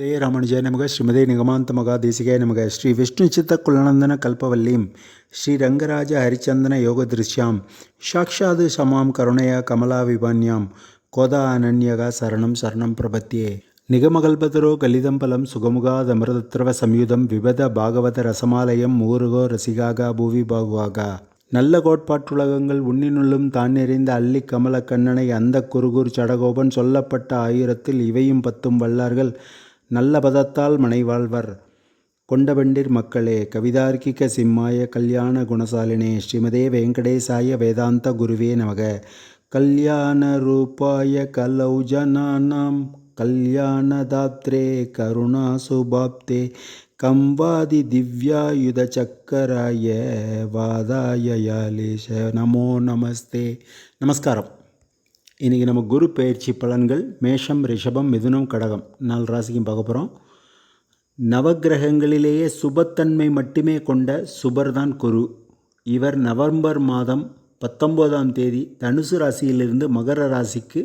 ஸ்ரீமதே ராமானுஜாய நமக ஸ்ரீமதே நிகமாந்த மகா தேசிகாய நமக ஸ்ரீ விஷ்ணு சித்த குலநந்தன கல்பவல்லீம் ஸ்ரீ ரங்கராஜ ஹரிச்சந்தன யோக திருஷ்யாம் சாக்ஷாது சமாம் கருணையா கமலா விபான்யாம் கோதா அனன்யகா சரணம் சரணம் பிரபத்தியே நிகமகல்பதரோ கலிதம் பலம் சுகமுகாதமிரதத்ரவ சம்யுதம் விபத பாகவத ரசமாலயம் மூருகோ ரசிகாகா பூவி பாகுவாகா நல்ல கோட்பாட்டுலகங்கள் உன்னினுள்ளும் தான் நிறைந்த அள்ளி கமல கண்ணனை அந்த குருகூர் சடகோபன் சொல்லப்பட்ட ஆயிரத்தில் இவையும் பத்தும் வல்லார்கள் நல்ல பதத்தால் மனைவாழ்வர். கொண்டபண்டிர் மக்களே கவிதார்க்கிக சிம்மாய கல்யாண குணசாலினே ஸ்ரீமதே வெங்கடேசாய வேதாந்த குருவே நமக. கல்யாண ரூபாய கலௌஜனானாம் கல்யாணதாத்ரே கருணா சுபாப்தே கம்பாதி திவ்யாயுத சக்கராய வாதாய யாலேஷ நமோ நமஸ்தே. நமஸ்காரம். இன்றைக்கி நம்ம குரு பயிற்சி பலன்கள் மேஷம் ரிஷபம் மிதுனம் கடகம் நாலு ராசிக்கும் பார்க்க போகிறோம் நவக்கிரகங்களிலேயே சுபத்தன்மை மட்டுமே கொண்ட சுபர்தான் குரு. இவர் நவம்பர் மாதம் பத்தொம்போதாம் தேதி தனுசு ராசியிலிருந்து மகர ராசிக்கு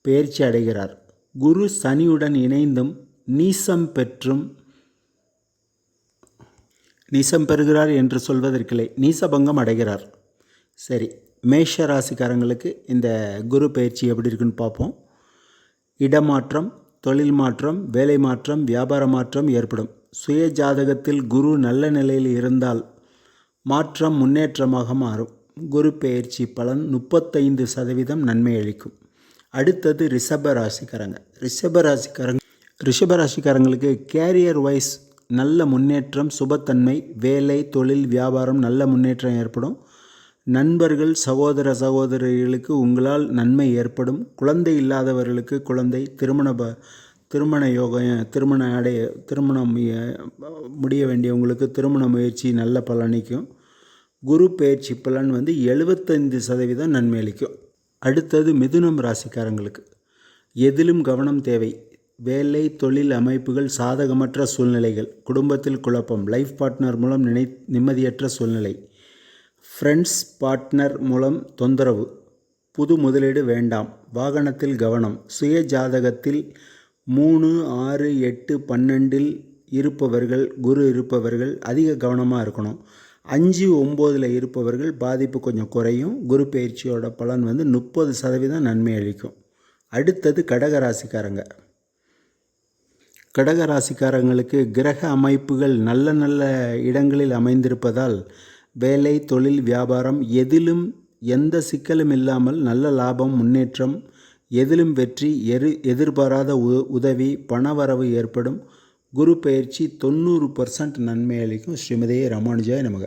பெயர்ச்சி அடைகிறார். குரு சனியுடன் இணைந்தும் நீசம் பெற்றும் நீசம் பெறுகிறார் என்று சொல்வதற்கில்லை நீசபங்கம் அடைகிறார். சரி மேஷ ராசிக்காரங்களுக்கு இந்த குரு பயிற்சி எப்படி இருக்குன்னு பார்ப்போம். இடமாற்றம் தொழில் மாற்றம் வேலை மாற்றம் வியாபார மாற்றம் ஏற்படும். சுய ஜாதகத்தில் குரு நல்ல நிலையில் இருந்தால் மாற்றம் முன்னேற்றமாக மாறும். குரு பெயர்ச்சி பலன் முப்பத்தைந்து சதவீதம் நன்மை அளிக்கும். அடுத்தது ரிஷப ராசிக்காரங்க. ரிஷப ராசிக்காரங்க ரிஷப ராசிக்காரங்களுக்கு கேரியர் வைஸ் நல்ல முன்னேற்றம் சுபத்தன்மை வேலை தொழில் வியாபாரம் நல்ல முன்னேற்றம் ஏற்படும். நண்பர்கள் சகோதர சகோதரிகளுக்கு உங்களால் நன்மை ஏற்படும். குழந்தை இல்லாதவர்களுக்கு குழந்தை திருமண ப திருமண யோகம் திருமண அடைய திருமணம் முடிய வேண்டியவங்களுக்கு திருமண முயற்சி நல்ல பலனிக்கும் குரு பயிற்சி பலன் வந்து எழுபத்தைந்து சதவீதம் நன்மை அளிக்கும். அடுத்தது மிதுனம் ராசிக்காரங்களுக்கு. எதிலும் கவனம் தேவை. வேலை தொழில் அமைப்புகள் சாதகமற்ற சூழ்நிலைகள். குடும்பத்தில் குழப்பம். லைஃப் பார்ட்னர் மூலம் நினை நிம்மதியற்ற சூழ்நிலை. ஃப்ரெண்ட்ஸ் பார்ட்னர் மூலம் தொந்தரவு. புது முதலீடு வேண்டாம். வாகனத்தில் கவனம். சுய ஜாதகத்தில் மூணு ஆறு எட்டு பன்னெண்டில் இருப்பவர்கள் குரு இருப்பவர்கள் அதிக கவனமாக இருக்கணும். அஞ்சு ஒம்போதில் இருப்பவர்கள் பாதிப்பு கொஞ்சம் குறையும். குரு பயிற்சியோட பலன் வந்து முப்பது சதவீதம் நன்மை அளிக்கும். அடுத்தது கடகராசிக்காரங்க. கடகராசிக்காரங்களுக்கு கிரக அமைப்புகள் நல்ல நல்ல இடங்களில் அமைந்திருப்பதால் வேலை தொழில் வியாபாரம் எதிலும் எந்த சிக்கலும் இல்லாமல் நல்ல லாபம் முன்னேற்றம் எதிலும் வெற்றி எரு எதிர்பாராத உ உதவி பணவரவு ஏற்படும். குரு பயிற்சி தொண்ணூறு பர்சன்ட் நன்மை அளிக்கும். ஸ்ரீமதியை ராமானுஜாய் நமக.